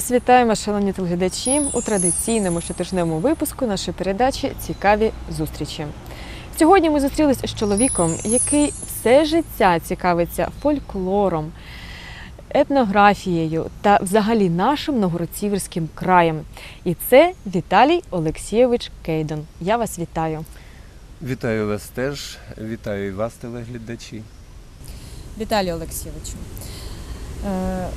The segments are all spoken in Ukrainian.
вас вітаємо, шановні телеглядачі, у традиційному щотижневому випуску нашої передачі Цікаві зустрічі. Сьогодні ми зустрілись з чоловіком, який все життя цікавиться фольклором, етнографією та взагалі нашим Новгород-Сіверським краєм. І це Віталій Олексійович Кейдон. Я вас вітаю. Вітаю вас теж, вітаю і вас, телеглядачі. Віталію Олексійовичу, е,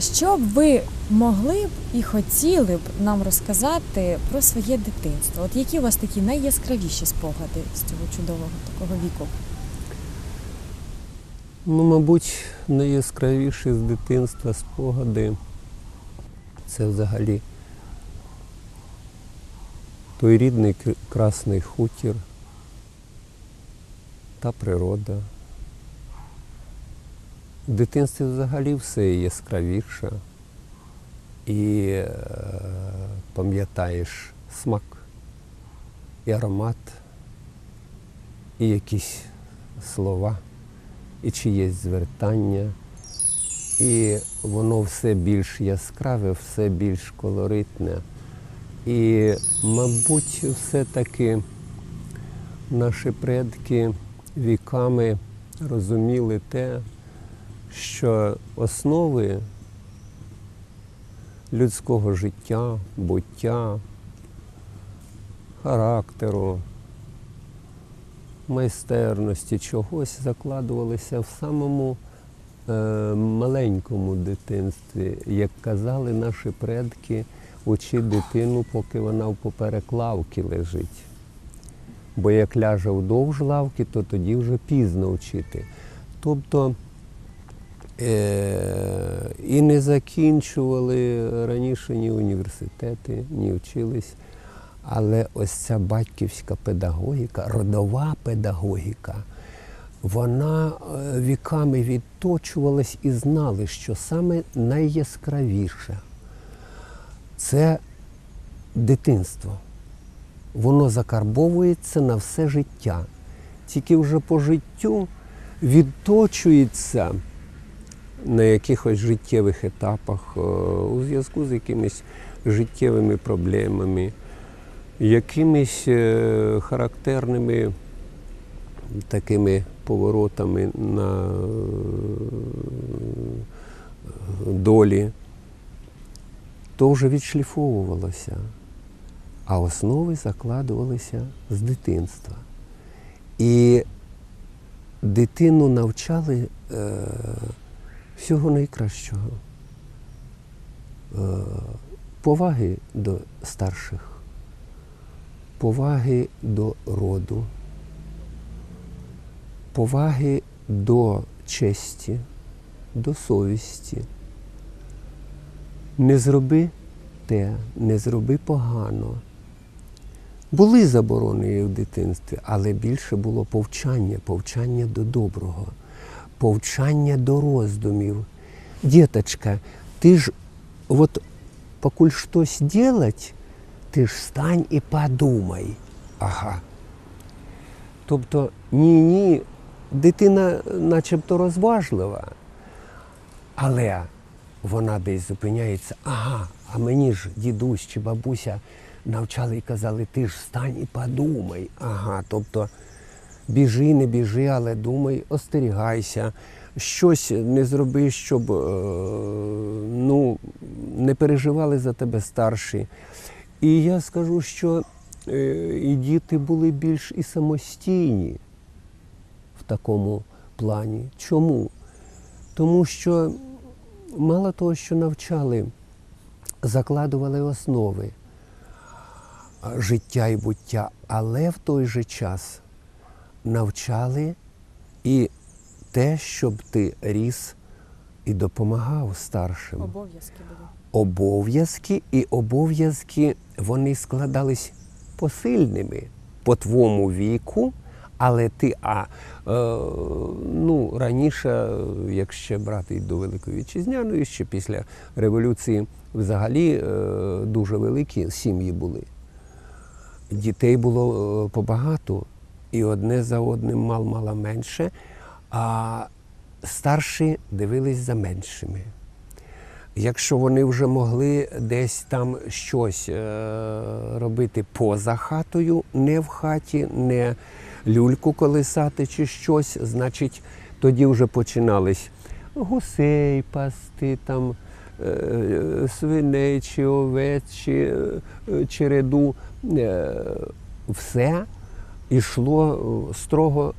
що б ви могли б і хотіли б нам розказати про своє дитинство? От які у вас такі найяскравіші спогади з цього чудового такого віку? Ну, мабуть, найяскравіші з дитинства спогади це взагалі той рідний красний хутір та природа. В дитинстві взагалі все яскравіше і е, пам'ятаєш смак і аромат, і якісь слова і чиєсь звертання. І воно все більш яскраве, все більш колоритне. І, мабуть, все-таки наші предки віками розуміли те, що основи людського життя, буття, характеру, майстерності чогось закладувалися в самому е, маленькому дитинстві. Як казали наші предки, учи дитину, поки вона в поперек лавки лежить. Бо як ляже вдовж лавки, то тоді вже пізно вчити. Тобто і не закінчували раніше ні університети, ні вчились. Але ось ця батьківська педагогіка, родова педагогіка, вона е, віками відточувалась і знали, що саме найяскравіше це дитинство. Воно закарбовується на все життя. Тільки вже по життю відточується на якихось життєвих етапах е, у зв'язку з якимись життєвими проблемами якимись е, характерними такими поворотами на е, долі, то вже відшліфовувалося, а основи закладувалися з дитинства. І дитину навчали всього найкращого, е, поваги до старших поваги до роду, поваги до честі, до совісті. Не зроби те, не зроби погано. Були заборони в дитинстві, але більше було повчання, повчання до доброго, повчання до роздумів. Діточка, ти ж от покуль щось делать, ти ж стань і подумай. Ага. Тобто ні-ні, дитина начебто розважлива, але вона десь зупиняється, ага, а мені ж дідусь чи бабуся навчали і казали, ти ж стань і подумай. Ага. Тобто біжи, не біжи, але думай, остерігайся, щось не зроби, щоб е, ну, не переживали за тебе старші. І я скажу, що е, і діти були більш і самостійні в такому плані. Чому? Тому що мало того, що навчали, закладували основи життя і буття, але в той же час навчали і те, щоб ти ріс і допомагав старшим Обов'язки були. обов'язки, і обов'язки вони складались посильними по твоєму віку, але ти, а е, ну, раніше, як ще брати до Великої Вітчизняної, ще після революції взагалі е, дуже великі сім'ї були. Дітей було е, побагато, і одне за одним мал-мало менше, а старші дивились за меншими. Якщо вони вже могли десь там щось е, робити поза хатою, не в хаті, не люльку колисати чи щось, значить тоді вже починались гусей пасти, там, е, свиней чи овець, чи е, череду. Все йшло е, строго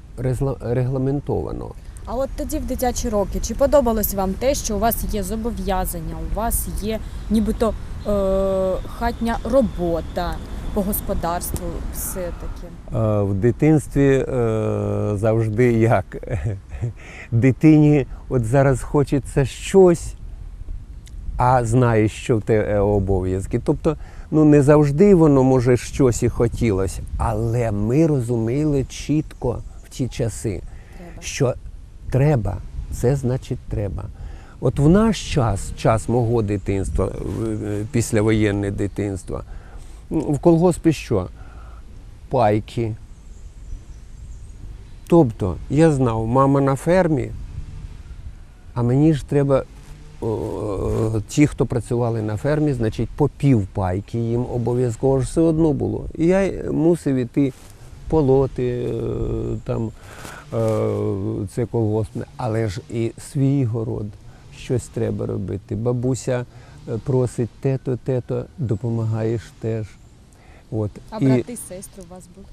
регламентовано. А от тоді в дитячі роки, чи подобалось вам те, що у вас є зобов'язання, у вас є нібито е, хатня робота по господарству, все таке? Е, В дитинстві е, завжди як дитині от зараз хочеться щось, а знаєш, що в тебе обов'язки. Тобто, ну не завжди воно може щось і хотілося, але ми розуміли чітко в ті часи, Треба. що треба, це значить треба. От в наш час, час мого дитинства, в- післявоєнне дитинство, в колгоспі що? Пайки. Тобто, я знав, мама на фермі, а мені ж треба, ті, хто працювали на фермі, значить, по пів пайки їм обов'язково ж все одно було. І я мусив іти полоти, е, там, е, це колгоспне, але ж і свій город, щось треба робити. Бабуся е, просить те-то, те-то, допомагаєш теж. От. А І брати, сестри у вас були?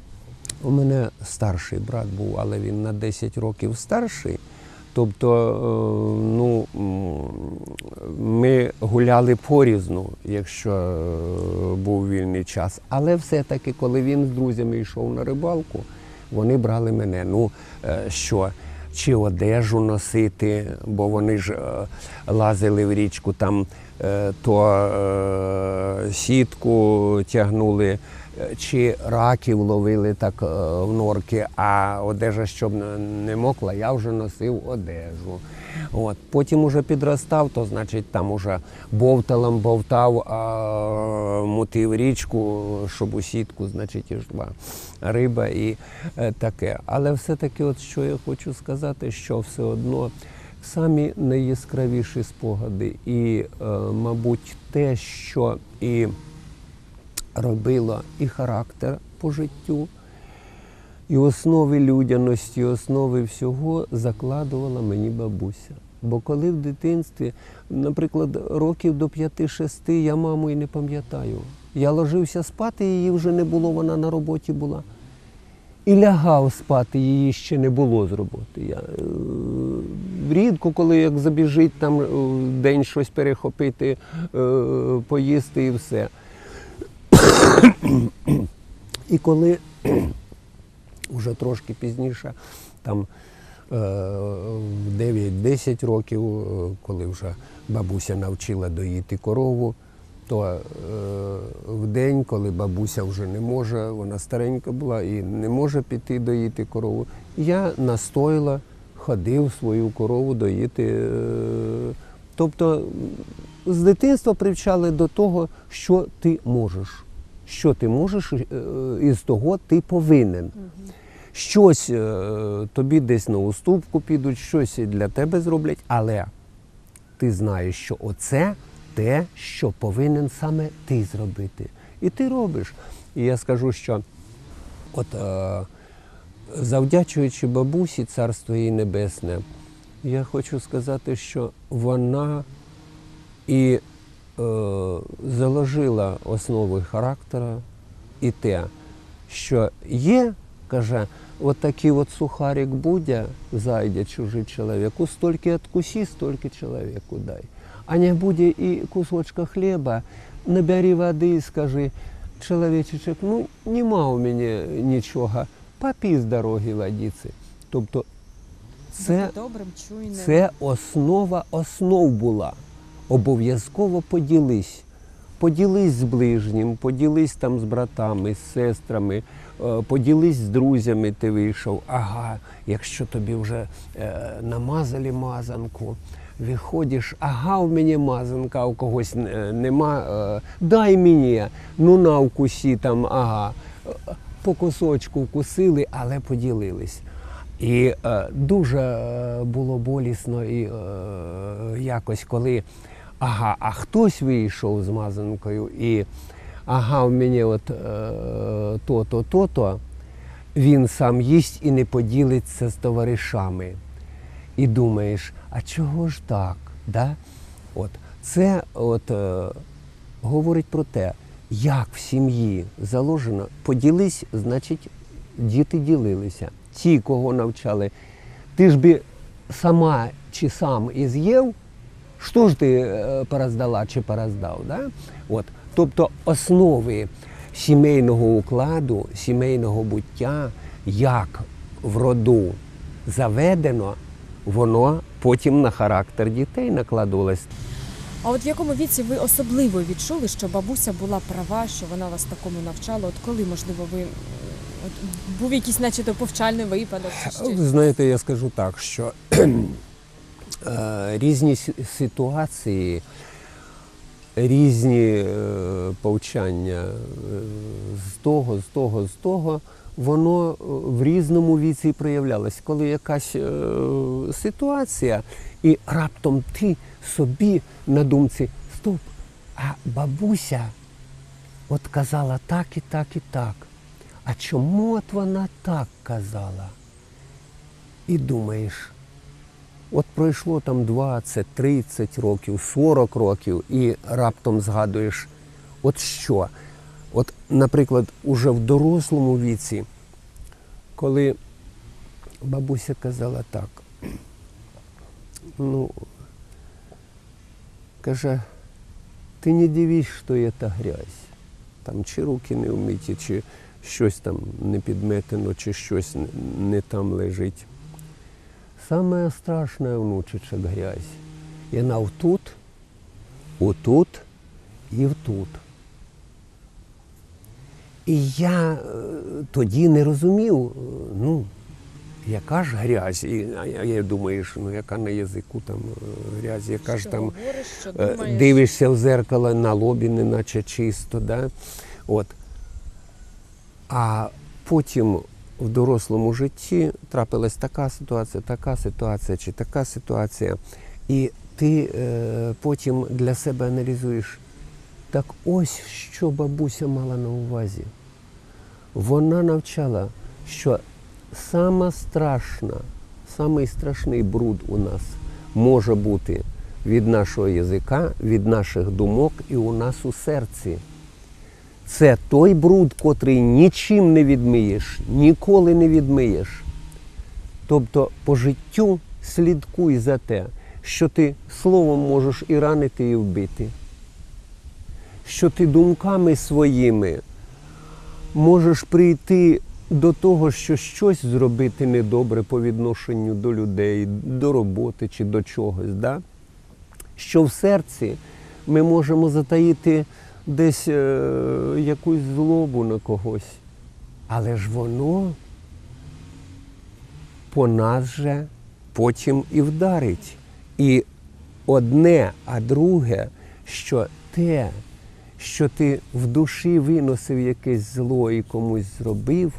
у мене старший брат був, але він на 10 років старший. Тобто, е, ну, ми гуляли порізну, якщо е, був вільний час. Але все-таки, коли він з друзями йшов на рибалку, вони брали мене. Ну, е, що, чи одежу носити, бо вони ж лазили в річку, там то сітку тягнули, чи раків ловили так е, в норки, а одежа, щоб не- мокла, я вже носив одежу. От. Потім уже підростав, то значить там уже бовталом бовтав, а, мутив річку, щоб у сітку, значить, ішла риба і е, таке. Але все-таки, от що я хочу сказати, що все одно самі найяскравіші спогади, і, е, мабуть, те, що і робило і характер по життю, і основи людяності, основи всього закладувала мені бабуся. Бо коли в дитинстві, наприклад, років до 5-6 я маму і не пам'ятаю. Я ложився спати, її вже не було, вона на роботі була. І лягав спати, її ще не було з роботи. Я, е, рідко, коли як забіжить там е, день щось перехопити, е, поїсти і все. І коли вже трошки пізніше, там е, в 9-10 років, е, коли вже бабуся навчила доїти корову, то е, в день, коли бабуся вже не може, вона старенька була і не може піти доїти корову, я настояла, ходив свою корову доїти. Тобто з дитинства привчали до того, що ти можеш. Що ти можеш, е, і з того ти повинен. Щось е, тобі десь на уступку підуть, щось для тебе зроблять, але ти знаєш, що оце те, що повинен саме ти зробити. І ти робиш. І я скажу, що от е, завдячуючи бабусі, царство їй небесне, я хочу сказати, що вона і заложила основи характера і те, що є, каже, от такий от сухарик буде, зайде чужий чоловіку, стільки откуси, стільки чоловіку дай. А не буде і кусочка хліба, набери води і скажи, чоловічечек, ну нема у мене нічого, попій з дороги водиці. Тобто це добрим, чуйним. це основа основ була. Обов'язково поділись. Поділись з ближнім, поділись там з братами, з сестрами, е, поділись з друзями, ти вийшов. Ага, якщо тобі вже е, намазали мазанку, виходиш, ага, в мене мазанка, а у когось е, нема, дай мені, ну на вкусі там, ага. По кусочку вкусили, але поділились. І дуже було болісно і якось, коли ага, а хтось вийшов з мазанкою і ага, в мене от е, то-то, то-то, він сам їсть і не поділиться з товаришами. І думаєш, а чого ж так? Да? От, це от, е, говорить про те, як в сім'ї заложено, поділись, значить, діти ділилися. Ті, кого навчали, ти ж би сама чи сам і з'їв, що ж ти е, пороздала чи пороздав? Да? От. Тобто основи сімейного укладу, сімейного буття, як в роду заведено, воно потім на характер дітей накладалось. А от в якому віці ви особливо відчули, що бабуся була права, що вона вас такому навчала? От коли, можливо, ви от, був якийсь, начебто, повчальний випадок? Чи? Ви знаєте, я скажу так, що різні ситуації, різні е, повчання е, з того, з того, з того, воно е, в різному віці проявлялось. Коли якась е, ситуація, і раптом ти собі на думці стоп, а бабуся от казала так і так і так. А чому от вона так казала? І думаєш, от пройшло там 20, 30 років, 40 років, і раптом згадуєш, от що? От, наприклад, уже в дорослому віці, коли бабуся казала так, ну, каже, ти не дивись, що це грязь. Там чи руки не вмиті, чи щось там не підметено, чи щось не там лежить. Саме страшне, внучечок, грязь. І вона втут, отут і втут. І я е, тоді не розумів, е, ну, яка ж грязь. І, а я, що, ну яка на язику там е, грязь, яка ж там говориш, що Е, дивишся в зеркало на лобі, неначе чисто. Да? От. А потім в дорослому житті трапилась така ситуація, така ситуація чи така ситуація. І ти е, потім для себе аналізуєш, так ось що бабуся мала на увазі. Вона навчала, що сама страшна, самий страшний бруд у нас може бути від нашого язика, від наших думок і у нас у серці. Це той бруд, котрий нічим не відмиєш, ніколи не відмиєш. Тобто по життю слідкуй за те, що ти словом можеш і ранити, і вбити, що ти думками своїми можеш прийти до того, що щось зробити недобре по відношенню до людей, до роботи чи до чогось. Да? Що в серці ми можемо затаїти десь е, якусь злобу на когось. Але ж воно по нас же потім і вдарить. І одне, а друге, що те, що ти в душі виносив якесь зло і комусь зробив,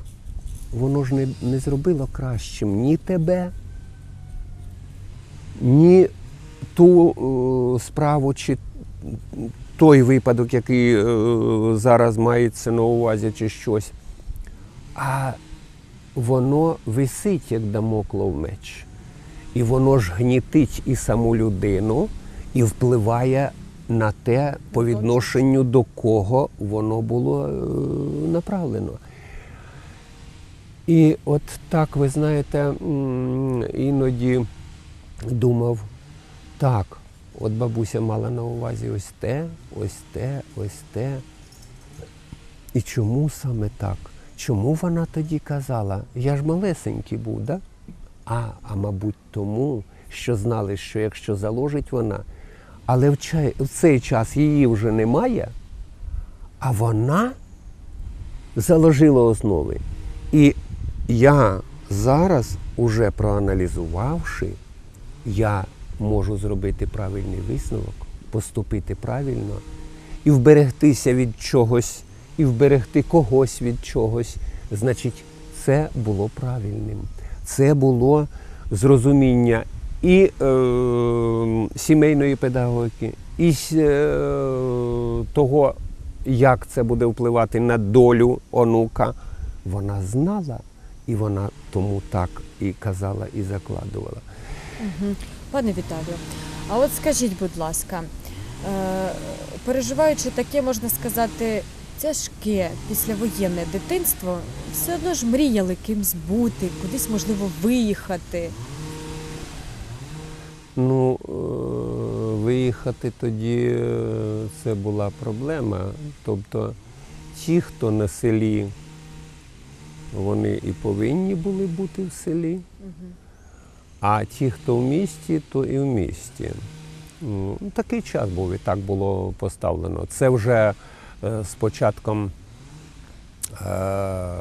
воно ж не, не зробило кращим ні тебе, ні ту е, справу чи той випадок, який е, зараз мається на увазі, чи щось. А воно висить, як дамоклов меч. І воно ж гнітить і саму людину, і впливає на те, по відношенню до кого воно було е, направлено. І от так, ви знаєте, іноді думав, так, от бабуся мала на увазі ось те, ось те, ось те. І чому саме так? Чому вона тоді казала? Я ж малесенький був, да? А, а мабуть, тому, що знали, що якщо заложить вона, але в, чай, в цей час її вже немає, а вона заложила основи. І я зараз, уже проаналізувавши, я можу зробити правильний висновок, поступити правильно і вберегтися від чогось, і вберегти когось від чогось. Значить, це було правильним. Це було зрозуміння і е, сімейної педагогіки, і е, того, як це буде впливати на долю онука, вона знала, і вона тому так і казала, і закладувала. Угу. Пане Віталію, а от скажіть, будь ласка, е, переживаючи таке, можна сказати, тяжке післявоєнне дитинство, все одно ж мріяли кимсь бути, кудись можливо виїхати. Ну, е, виїхати тоді е, це була проблема. Тобто ті, хто на селі, вони і повинні були бути в селі, а ті, хто в місті, то і в місті. Ну, Такий час був і так було поставлено. Це вже е, з початком е,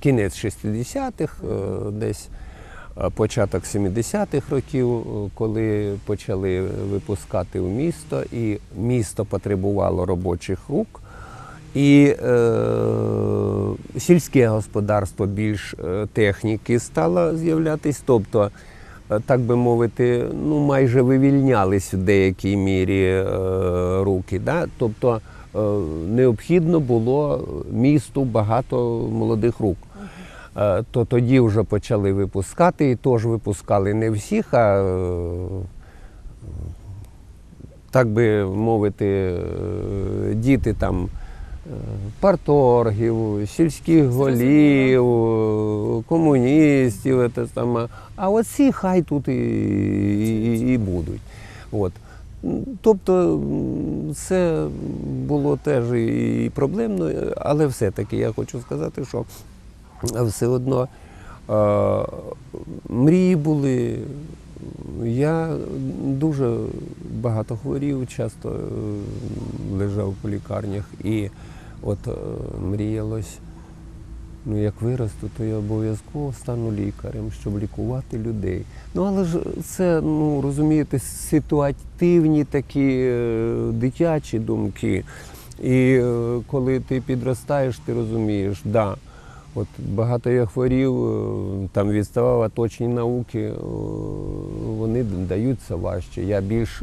кінець 60-х, е, десь початок 70-х років, коли почали випускати в місто, і місто потребувало робочих рук. І е, сільське господарство більш е, техніки стало з'являтись, тобто, е, так би мовити, ну майже вивільнялись в деякій мірі е, руки. Да? Тобто е, необхідно було місту багато молодих рук. Е, То тоді вже почали випускати, і теж випускали не всіх, а е, так би мовити, е, діти там парторгів, сільських голів, комуністів, це саме. а оці хай тут і, і, і будуть. От. Тобто це було теж і проблемно, але все-таки я хочу сказати, що все одно е, мрії були. Я дуже багато хворів, часто е, лежав по лікарнях і от е, мріялось, ну як виросту, то я обов'язково стану лікарем, щоб лікувати людей. Ну але ж це, ну розумієте, ситуативні такі е, дитячі думки. І е, коли ти підростаєш, ти розумієш, да. От багато я хворів, там відставав, а точні науки, вони даються важче. Я більш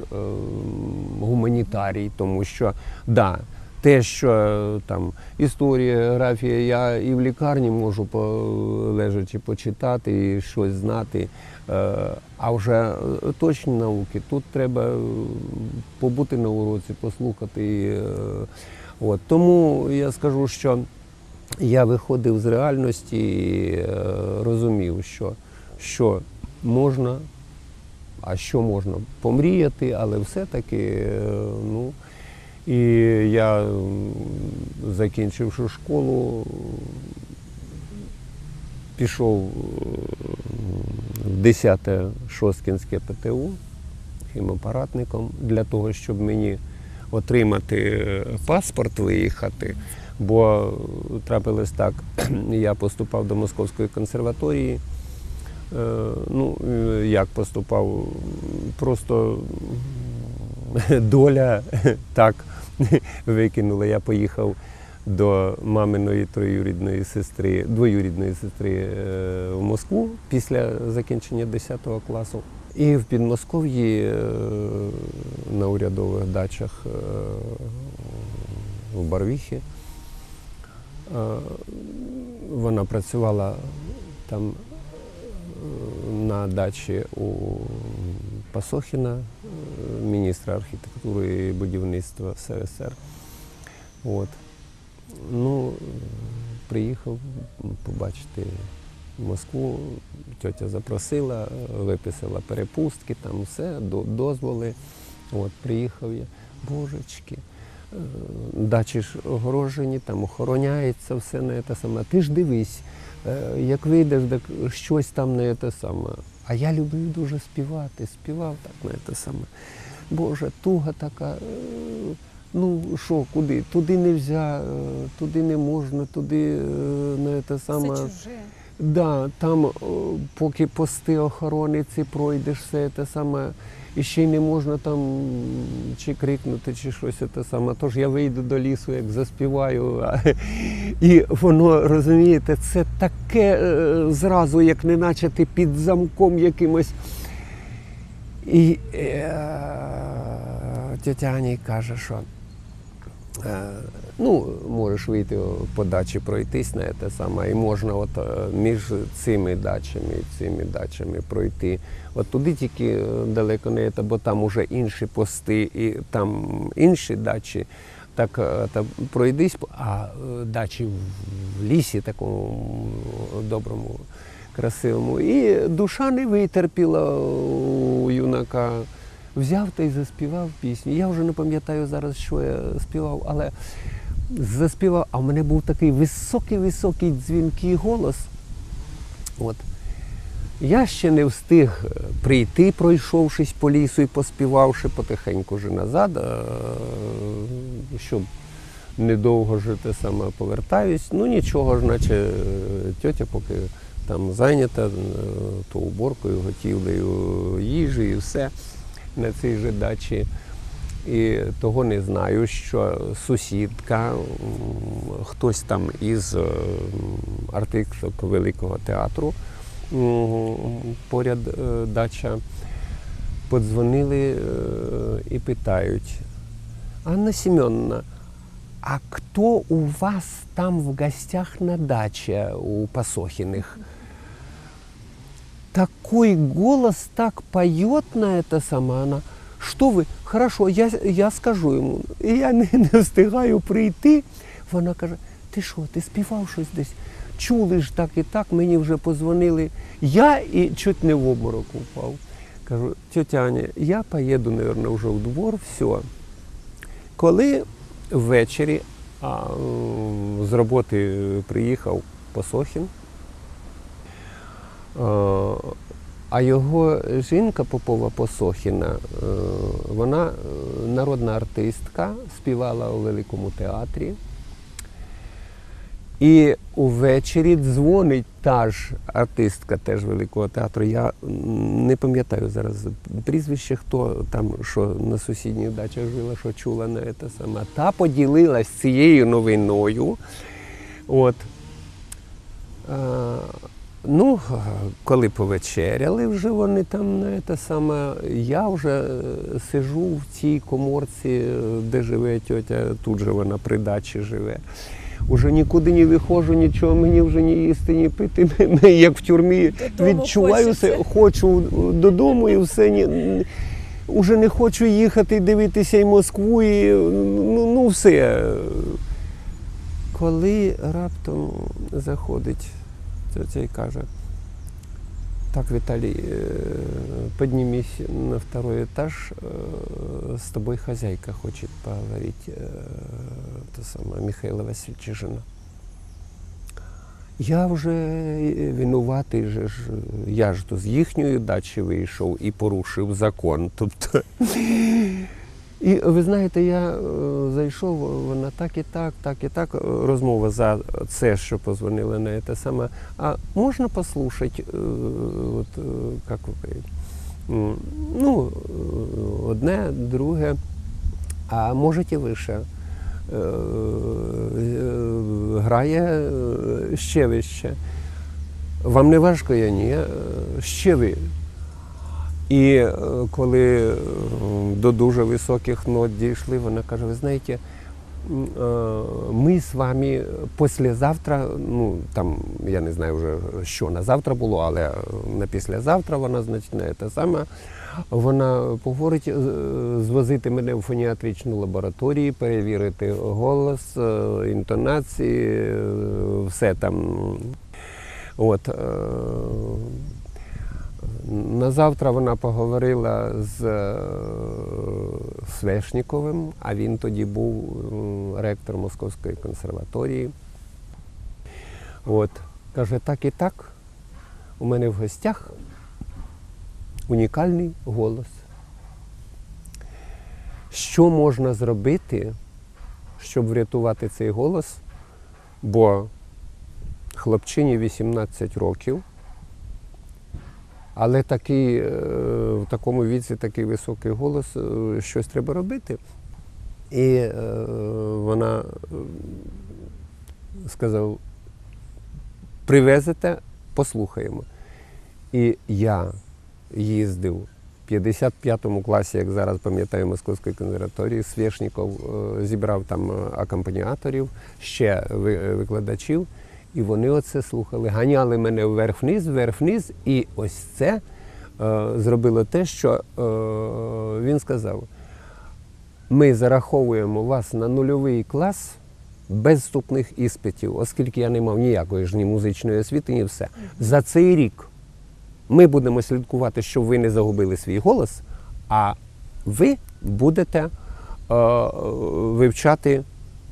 гуманітарій, тому що да, те, що е, там історія, географія, я і в лікарні можу лежачи почитати і щось знати. Е, А вже е, точні науки, тут треба побути на уроці, послухати. От. Тому я скажу, що я виходив з реальності і розумів, що, що можна, а що можна помріяти, але все-таки, ну, і я, закінчивши школу, пішов е, в 10-те Шосткінське ПТУ хімапаратником для того, щоб мені отримати е, паспорт, виїхати. Бо трапилось так, я поступав до Московської консерваторії. Е, Ну, як поступав? Просто доля так викинула. Я поїхав до маминої троюрідної сестри, двоюрідної сестри е, в Москву після закінчення 10 класу. І в Підмосков'ї е, на урядових дачах е, в Барвіхі. Е, Вона працювала там е, на дачі у Пасохіна, е, міністра архітектури і будівництва СРСР. От. Ну, приїхав побачити Москву, тьотя запросила, виписала перепустки, там все, дозволи. От, приїхав я, божечки, дачі ж огорожені, там охороняється все на те саме. Ти ж дивись, е, як вийдеш, так щось там на те саме. А я люблю дуже співати, співав так на те саме. Боже, туга така. е, Ну що, куди? Туди не можна, туди не можна, туди е, на те саме. Все чуже. Да, там, поки пости охорониці пройдеш, все те саме, і ще й не можна там чи крикнути, чи щось те саме. Тож я вийду до лісу, як заспіваю. І воно, розумієте, це таке е, зразу, як неначе ти під замком якимось. І е, тетя Аня каже, що е, ну, можеш вийти по дачі пройтись на те саме, і можна от е, між цими дачами і цими дачами пройти. От туди тільки е, далеко не це, бо там уже інші пости і там інші дачі. Так е, та пройдись, а дачі в лісі такому доброму, красивому. І душа не витерпіла у юнака. Взяв та й заспівав пісню. Я вже не пам'ятаю зараз, що я співав, але заспівав, а в мене був такий високий-високий дзвінкий голос. От. Я ще не встиг е, прийти, пройшовшись по лісу і поспівавши потихеньку вже назад, е, щоб недовго жити саме повертаюсь. Ну нічого ж, наче е, тьотя поки там зайнята, то уборкою, готівлею їжі і все на цій же дачі. І того не знаю, що сусідка, хтось там із артисток Великого театру, поряд е, дача, подзвонили е, і питають, Анна Семеновна, а кто у вас там в гостях на даче у Пасохиных? Такой голос так поет на это сама она. Що ви? Хорошо, я, я скажу йому. І я не, не встигаю прийти. Вона каже: ти що, ти співав щось десь? Чули ж так і так, мені вже позвонили. Я і чуть не в обморок упав. Кажу, тетя я поїду, мабуть, вже в двор, все. Коли ввечері а, з роботи приїхав Посохін, а, його жінка Попова Посохіна, е, вона е, народна артистка, співала у Великому театрі. І увечері дзвонить та ж артистка теж Великого театру. Я не пам'ятаю зараз прізвище, хто там, що на сусідніх дачах жила, що чула на це саме. Та поділилась цією новиною. От. Ну, коли повечеряли вже вони там на те саме, я вже е, сижу в цій коморці, е, де живе тьотя, тут же вона при дачі живе. Уже нікуди не виходжу, нічого, мені вже ні їсти, ні пити. Як в тюрмі Додому відчуваю хочеться. хочу додому і все. Ні, уже не хочу їхати, дивитися і Москву, і ну, ну все. Коли раптом заходить тетя і каже, так, Виталий, э, поднимись на второй этаж, э, с тобой хозяйка хочет поговорить, э, та сама Михаила Васильевича жена. Я вже е, винуватий, же ж, я ж то з їхньої дачі вийшов і порушив закон. Тобто, і ви знаєте, я е, зайшов, вона так і так, так і так. е, Розмова за це, що позвонила на те саме. А можна послухати, е, от, е, як ви ну, е, одне, друге, а можете вище. Е, е, Грає е, ще вище. Вам не важко, я ні, е, ще ви. І е, коли е, до дуже високих нот дійшли, вона каже: ви знаєте, е, ми з вами післязавтра, ну там я не знаю вже, що на завтра було, але на післязавтра вона, значить, не те саме. Вона поговорить, звозити мене в фоніатричну лабораторію, перевірити голос, інтонації, все там. От, на завтра вона поговорила з е, Свешніковим, а він тоді був ректор Московської консерваторії. От, каже, так і так, у мене в гостях унікальний голос. Що можна зробити, щоб врятувати цей голос? Бо хлопчині 18 років, але такий, е, в такому віці такий високий голос, е, щось треба робити. І е, вона сказав, привезете, послухаємо. І я їздив в 55-му класі, як зараз пам'ятаю, Московської консерваторії, Свєшніков зібрав там акомпаніаторів, ще викладачів, і вони оце слухали. Ганяли мене вверх-вниз, вверх-вниз, і ось це е, зробило те, що е, він сказав: ми зараховуємо вас на нульовий клас без вступних іспитів, оскільки я не мав ніякої ж ні музичної освіти, ні все. За цей рік ми будемо слідкувати, щоб ви не загубили свій голос, а ви будете е, вивчати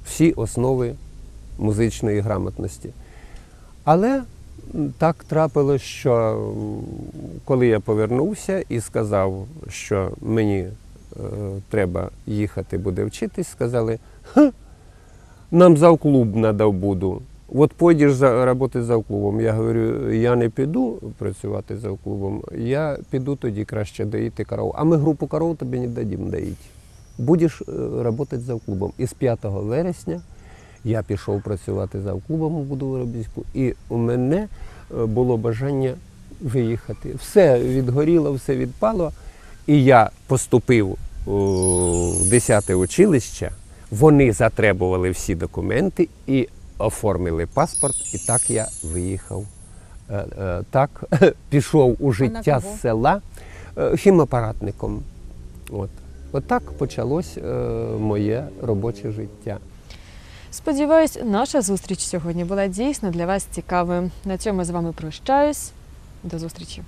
всі основи музичної грамотності. Але так трапилось, що коли я повернувся і сказав, що мені е, треба їхати буде вчитись, сказали, Ха, нам завклуб надав буду. От пойдеш за роботи за клубом. Я говорю, я не піду працювати за клубом, я піду тоді краще доїти коров. А ми групу коров тобі не дадим доїти. Будеш е, працювати за клубом. І з 5 вересня я пішов працювати за клубом у Будоворобіську, і у мене е, було бажання виїхати. Все відгоріло, все відпало. І я поступив у 10 училище, вони затребували всі документи і оформили паспорт, і так я виїхав. Е, е, Так пішов у життя з села хімапаратником. От. Отак почалось е, моє робоче життя. Сподіваюсь, наша зустріч сьогодні була дійсно для вас цікавою. На цьому з вами прощаюсь. До зустрічі.